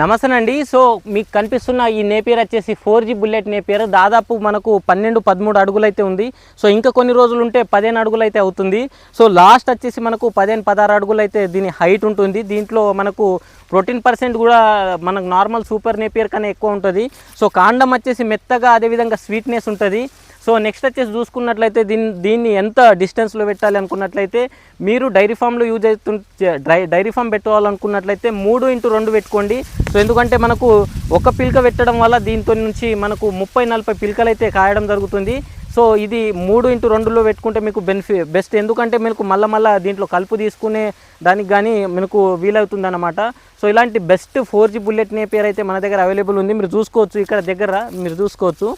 నమస్తేనండి. So మీకు కనిపిస్తున్న ఈ నేపియర్ వచ్చేసి ఫోర్ జీ బుల్లెట్ నేపియర్. దాదాపు మనకు పన్నెండు పదమూడు అడుగులు అయితే ఉంది. సో ఇంకా కొన్ని రోజులు ఉంటే పదిహేను అడుగులు అయితే అవుతుంది. సో లాస్ట్ వచ్చేసి మనకు పదిహేను పదహారు అడుగులు అయితే దీని హైట్ ఉంటుంది. దీంట్లో మనకు ప్రోటీన్ పర్సెంట్ కూడా మనకు నార్మల్ సూపర్ నేపియర్ కన్నా ఎక్కువ ఉంటుంది. సో కాండం వచ్చేసి మెత్తగా అదేవిధంగా స్వీట్నెస్ ఉంటుంది. సో నెక్స్ట్ వచ్చేసి చూసుకున్నట్లయితే దీన్ని దీన్ని ఎంత డిస్టెన్స్లో పెట్టాలి అనుకున్నట్లయితే మీరు డైరీ ఫామ్లో యూజ్ అవుతు డై డైరీ ఫామ్ పెట్టుకోవాలనుకున్నట్లయితే మూడు ఇంటూ రెండు పెట్టుకోండి. సో ఎందుకంటే మనకు ఒక పిల్క పెట్టడం వల్ల దీంతో నుంచి మనకు ముప్పై నలభై పిల్కలు అయితే కాయడం జరుగుతుంది. సో ఇది మూడు ఇంటూ రెండులో పెట్టుకుంటే మీకు బెనిఫిట్ బెస్ట్ ఎందుకంటే మీకు మళ్ళీ మళ్ళీ దీంట్లో కలుపు తీసుకునే దానికి కానీ మనకు వీలవుతుంది అనమాట సో ఇలాంటి best four G bullet Napier అయితే మన దగ్గర అవైలబుల్ ఉంది. మీరు చూసుకోవచ్చు ఇక్కడ దగ్గర మీరు చూసుకోవచ్చు.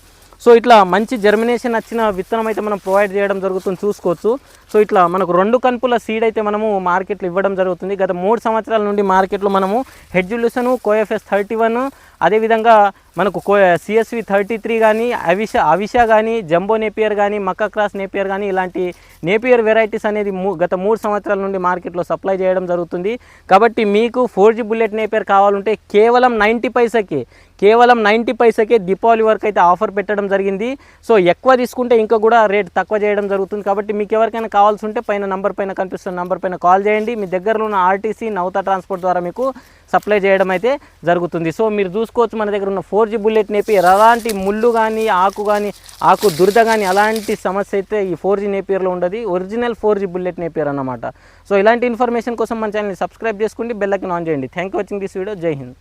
సో ఇట్లా మంచి జర్మినేషన్ వచ్చిన విత్తనం అయితే మనం ప్రొవైడ్ చేయడం జరుగుతుంది చూసుకోవచ్చు. సో ఇట్లా మనకు రెండు కన్పుల సీడ్ అయితే మనము మార్కెట్లో ఇవ్వడం జరుగుతుంది. గత మూడు సంవత్సరాల నుండి మార్కెట్లో మనము హెడ్జులుసను కోఎఫ్ఎస్ థర్టీ వన్ అదేవిధంగా మనకు కో సిఎస్వి థర్టీ త్రీ కానీ అవిష అవిష కానీ జంబో నేపియర్ కానీ మక్కా క్రాస్ నేపియర్ కానీ ఇలాంటి నేపియర్ వెరైటీస్ అనేది మూ గత మూడు సంవత్సరాల నుండి మార్కెట్లో సప్లై చేయడం జరుగుతుంది. కాబట్టి మీకు ఫోర్ జీ బుల్లెట్ నేపియర్ కావాలంటే కేవలం నైంటీ పైసకి కేవలం నైంటీ పైసకే దీపావళి వరకు అయితే ఆఫర్ పెట్టడం జరిగింది. సో ఎక్కువ తీసుకుంటే ఇంకా కూడా రేట్ తక్కువ చేయడం జరుగుతుంది. కాబట్టి మీకు ఎవరికైనా కావాల్సి ఉంటే పైన నంబర్ పైన కనిపిస్తున్న నంబర్ పైన కాల్ చేయండి. మీ దగ్గరలో ఉన్న ఆర్టీసీ నౌతా ట్రాన్స్పోర్ట్ ద్వారా మీకు సప్లై చేయడం అయితే జరుగుతుంది. సో మీరు చూసుకోవచ్చు మన దగ్గర ఉన్న ఫోర్ జీ బుల్లెట్ నేపియర్ అలాంటి ముళ్ళు కానీ ఆకు కానీ ఆకు దురద కానీ అలాంటి సమస్య అయితే ఈ ఫోర్ జీ నేపియర్లో ఉండదు. Original four G bullet Napier అన్నమాట. సో ఇలాంటి ఇన్ఫర్మేషన్ కోసం మన ఛానల్ని సబ్స్క్రైబ్ చేసుకోండి బెల్లకి ఆన్ చేయండి. Thank you watching this video జై హింద్